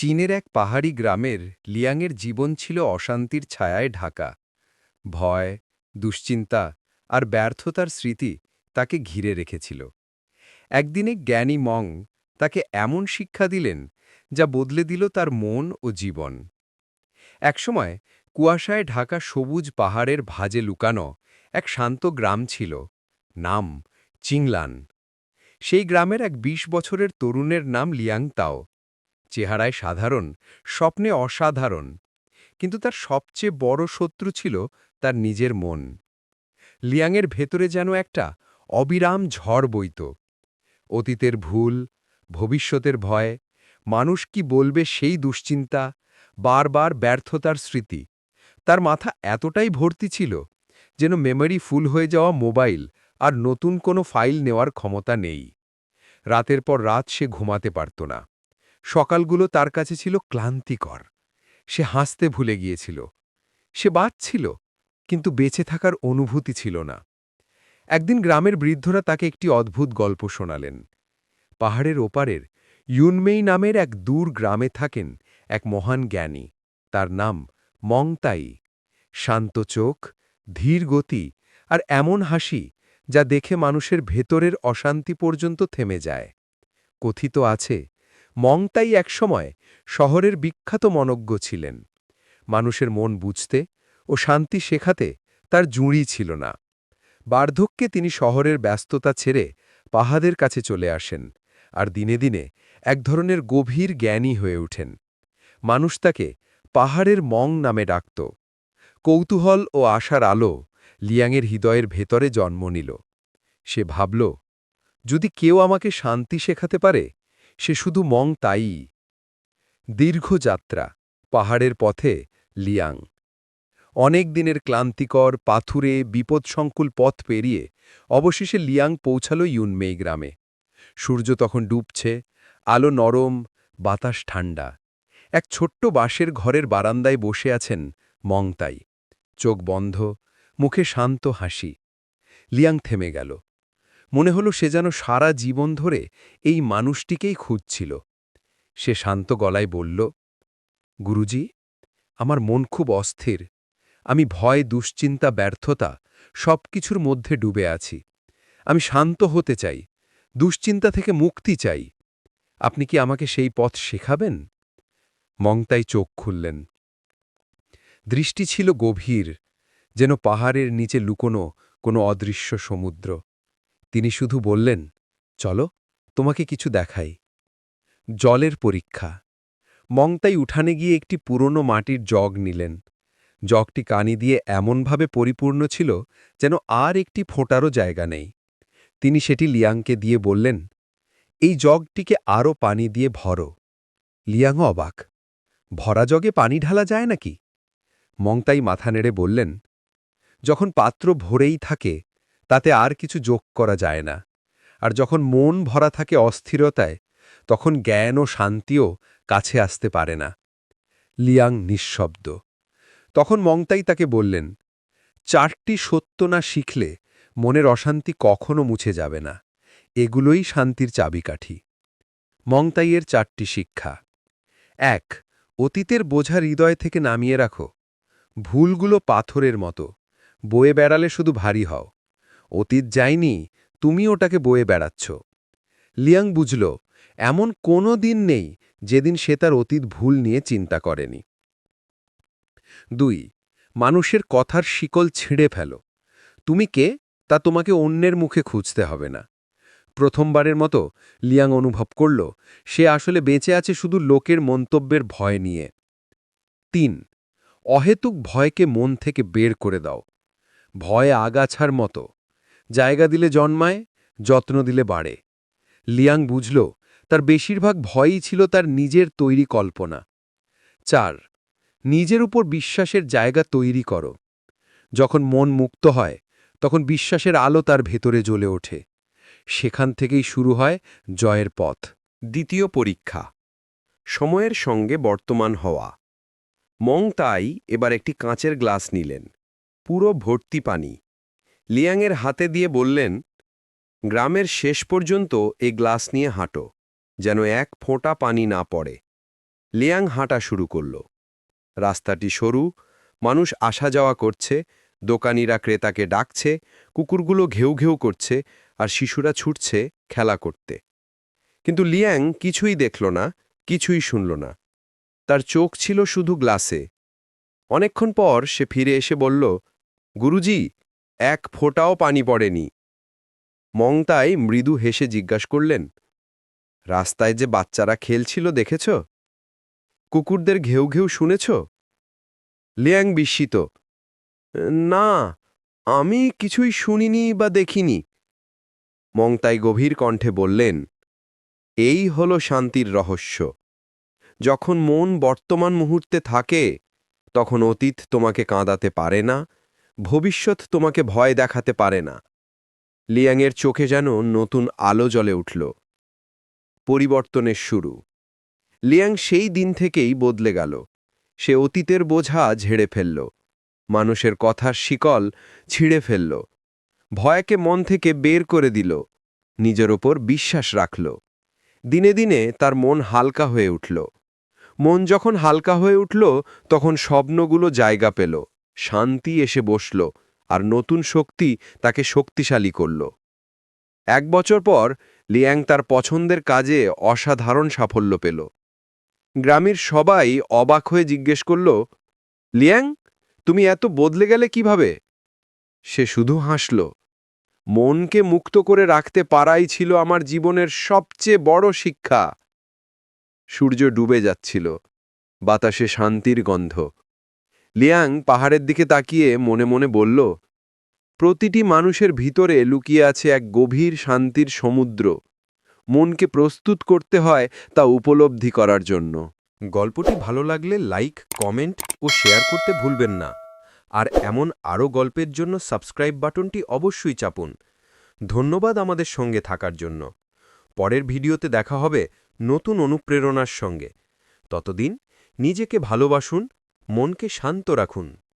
চীনের এক পাহাড়ি গ্রামের লিয়াংয়ের জীবন ছিল অশান্তির ছায়ায় ঢাকা। ভয়, দুশ্চিন্তা আর ব্যর্থতার স্মৃতি তাকে ঘিরে রেখেছিল। একদিনে জ্ঞানী মং তাকে এমন শিক্ষা দিলেন যা বদলে দিল তার মন ও জীবন। একসময় কুয়াশায় ঢাকা সবুজ পাহাড়ের ভাজে লুকানো এক শান্ত গ্রাম ছিল, নাম চিংলান। সেই গ্রামের এক ২০ বছরের তরুণের নাম লিয়াং তাও চেহারায় সাধারণ, স্বপ্নে অসাধারণ। কিন্তু তার সবচেয়ে বড় শত্রু ছিল তার নিজের মন। লিয়াংয়ের ভেতরে যেন একটা অবিরাম ঝড় বইত। অতীতের ভুল, ভবিষ্যতের ভয়, মানুষ কি বলবে সেই দুশ্চিন্তা, বারবার ব্যর্থতার স্মৃতি। তার মাথা এতটাই ভর্তি ছিল যেন মেমরি ফুল হয়ে যাওয়া মোবাইল আর নতুন কোনো ফাইল নেওয়ার ক্ষমতা নেই। রাতের পর রাত সে ঘুমাতে পারত না। সকালগুলো তার কাছে ছিল ক্লান্তিকর। সে হাসতে ভুলে গিয়েছিল। সে বাঁচছিল, কিন্তু বেঁচে থাকার অনুভূতি ছিল না। একদিন গ্রামের বৃদ্ধরা তাকে একটি অদ্ভুত গল্প শোনালেন। পাহাড়ের ওপারের ইউনমেই নামের এক দূর গ্রামে থাকেন এক মহান জ্ঞানী। তার নাম মংতাই। শান্ত চোখ, ধীর গতি আর এমন হাসি যা দেখে মানুষের ভেতরের অশান্তি পর্যন্ত থেমে যায়। কথিত আছে মংতাই একসময় শহরের বিখ্যাত মনজ্ঞ ছিলেন। মানুষের মন বুঝতে ও শান্তি শেখাতে তার জুঁড়ি ছিল না। বার্ধক্যে তিনি শহরের ব্যস্ততা ছেড়ে পাহাদের কাছে চলে আসেন আর দিনে দিনে এক ধরনের গভীর জ্ঞানী হয়ে ওঠেন। মানুষ তাকে পাহাড়ের মং নামে ডাকত। কৌতূহল ও আশার আলো লিয়াংয়ের হৃদয়ের ভেতরে জন্ম নিল। সে ভাবল, যদি কেউ আমাকে শান্তি শেখাতে পারে সে শুধু মং তাই। দীর্ঘ যাত্রা, পাহাড়ের পথে লিয়াং। অনেক দিনের ক্লান্তিকর পাথুরে বিপদসংকুল পথ পেরিয়ে অবশেষে লিয়াং পৌঁছাল ইউনমেই গ্রামে। সূর্য তখন ডুবছে, আলো নরম, বাতাস ঠান্ডা। এক ছোট্ট বাঁশের ঘরের বারান্দায় বসে আছেন মংতাই চোখ বন্ধ, মুখে শান্ত হাসি। লিয়াং থেমে গেল। মনে হলো সে যেন সারা জীবন ধরে এই মানুষটিকেই খুঁজছিল। সে শান্ত গলায় বলল, গুরুজি, আমার মন খুব অস্থির। আমি ভয়, দুশ্চিন্তা, ব্যর্থতা সব কিছুর মধ্যে ডুবে আছি। আমি শান্ত হতে চাই, দুশ্চিন্তা থেকে মুক্তি চাই। আপনি কি আমাকে সেই পথ শেখাবেন? মংতাই চোখ খুললেন। দৃষ্টি ছিল গভীর, যেন পাহাড়ের নিচে লুকোনো কোনো অদৃশ্য সমুদ্র। তিনি শুধু বললেন, চলো, তোমাকে কিছু দেখাই। জলের পরীক্ষা। মংতাই উঠানে গিয়ে একটি পুরনো মাটির জগ নিলেন। জগটি কানি দিয়ে এমনভাবে পরিপূর্ণ ছিল যেন আর একটি ফোঁটারও জায়গা নেই। তিনি সেটি লিয়াংকে দিয়ে বললেন, এই জগটিকে আরও পানি দিয়ে ভরো। লিয়াংও অবাক, ভরা জগে পানি ঢালা যায় নাকি? মংতাই মাথা নেড়ে বললেন, যখন পাত্র ভরেই থাকে তাতে আর কিছু যোগ করা যায় না। আর যখন মন ভরা থাকে অস্থিরতায়, তখন জ্ঞান ও শান্তিও কাছে আসতে পারে না। লিয়াং নিঃশব্দ। তখন মংতাই তাকে বললেন, চারটি সত্য না শিখলে মনের অশান্তি কখনো মুছে যাবে না। এগুলোই শান্তির চাবিকাঠি। মংতাইয়ের চারটি শিক্ষা। এক, অতীতের বোঝা হৃদয় থেকে নামিয়ে রাখো। ভুলগুলো পাথরের মতো। বয়ে বেড়ালে শুধু ভারী হও। অতীত যায়নি, তুমি ওটাকে বয়ে বেড়াচ্ছ। লিয়াং বুঝল, এমন কোনো দিন নেই যেদিন সে তার অতীত ভুল নিয়ে চিন্তা করেনি। দুই, মানুষের কথার শিকল ছিঁড়ে ফেলো। তুমি কে? তা তোমাকে অন্যের মুখে খুঁজতে হবে না। প্রথমবারের মতো লিয়াং অনুভব করল, সে আসলে বেঁচে আছে শুধু লোকের মন্তব্যের ভয় নিয়ে। তিন, অহেতুক ভয়কে মন থেকে বের করে দাও। ভয় আগাছার মতো। জায়গা দিলে জন্মায়, যত্ন দিলে বাড়ে। লিয়াং বুঝল, তার বেশিরভাগ ভয়ই ছিল তার নিজের তৈরি কল্পনা। চার, নিজের উপর বিশ্বাসের জায়গা তৈরি করো। যখন মন মুক্ত হয়, তখন বিশ্বাসের আলো তার ভেতরে জ্বলে ওঠে। সেখান থেকেই শুরু হয় জয়ের পথ। দ্বিতীয় পরীক্ষা, সময়ের সঙ্গে বর্তমান হওয়া। মং তাই এবার একটি কাঁচের গ্লাস নিলেন। পুরো ভর্তি পানি। লিয়াংয়ের হাতে দিয়ে বললেন, গ্রামের শেষ পর্যন্ত এই গ্লাস নিয়ে হাঁটো, যেন এক ফোঁটা পানি না পড়ে। লিয়াং হাঁটা শুরু করল। রাস্তাটি সরু, মানুষ আসা যাওয়া করছে, দোকানিরা ক্রেতাকে ডাকছে, কুকুরগুলো ঘেউ ঘেউ করছে আর শিশুরা ছুটছে খেলা করতে। কিন্তু লিয়াং কিছুই দেখল না, কিছুই শুনল না। তার চোখ ছিল শুধু গ্লাসে। অনেকক্ষণ পর সে ফিরে এসে বলল, গুরুজি এক ফোঁটাও পানি পড়েনি। মংতাই মৃদু হেসে জিজ্ঞাসা করলেন, রাস্তায় যে বাচ্চারা খেলছিল দেখেছ? কুকুরদের ঘেউ ঘেউ শুনেছ? লিয়াং বিস্মিত, না, আমি কিছুই শুনিনি বা দেখিনি। মংতাই গভীর কণ্ঠে বললেন, এই হল শান্তির রহস্য। যখন মন বর্তমান মুহূর্তে থাকে, তখন অতীত তোমাকে কাঁদাতে পারে না ভবিষ্যৎ তোমাকে ভয় দেখাতে পারে না। লিয়াংয়ের চোখে যেন নতুন আলো জ্বলে উঠল। পরিবর্তনের শুরু। লিয়াং সেই দিন থেকেই বদলে গেল। সে অতীতের বোঝা ঝেড়ে ফেলল। মানুষের কথার শিকল ছিঁড়ে ফেলল। ভয়কে মন থেকে বের করে দিল। নিজের ওপর বিশ্বাস রাখল। দিনে দিনে তার মন হালকা হয়ে উঠল। মন যখন হালকা হয়ে উঠল, তখন স্বপ্নগুলো জায়গা পেল। শান্তি এসে বসল আর নতুন শক্তি তাকে শক্তিশালী করল। এক বছর পর লিয়াং তার পছন্দের কাজে অসাধারণ সাফল্য পেল। গ্রামের সবাই অবাক হয়ে জিজ্ঞেস করল, লিয়াং, তুমি এত বদলে গেলে কীভাবে? সে শুধু হাসল, মনকে মুক্ত করে রাখতে পারাই ছিল আমার জীবনের সবচেয়ে বড় শিক্ষা। সূর্য ডুবে যাচ্ছিল, বাতাসে শান্তির গন্ধ। লিয়াং পাহাড়ের দিকে তাকিয়ে মনে মনে বলল, প্রতিটি মানুষের ভিতরে লুকিয়ে আছে এক গভীর শান্তির সমুদ্র। মনকে প্রস্তুত করতে হয় তা উপলব্ধি করার জন্য। গল্পটি ভালো লাগলে লাইক, কমেন্ট ও শেয়ার করতে ভুলবেন না। আর এমন আরও গল্পের জন্য সাবস্ক্রাইব বাটনটি অবশ্যই চাপুন। ধন্যবাদ আমাদের সঙ্গে থাকার জন্য। পরের ভিডিওতে দেখা হবে নতুন অনুপ্রেরণার সঙ্গে। ততদিন নিজেকে ভালোবাসুন মনকে শান্ত রাখুন।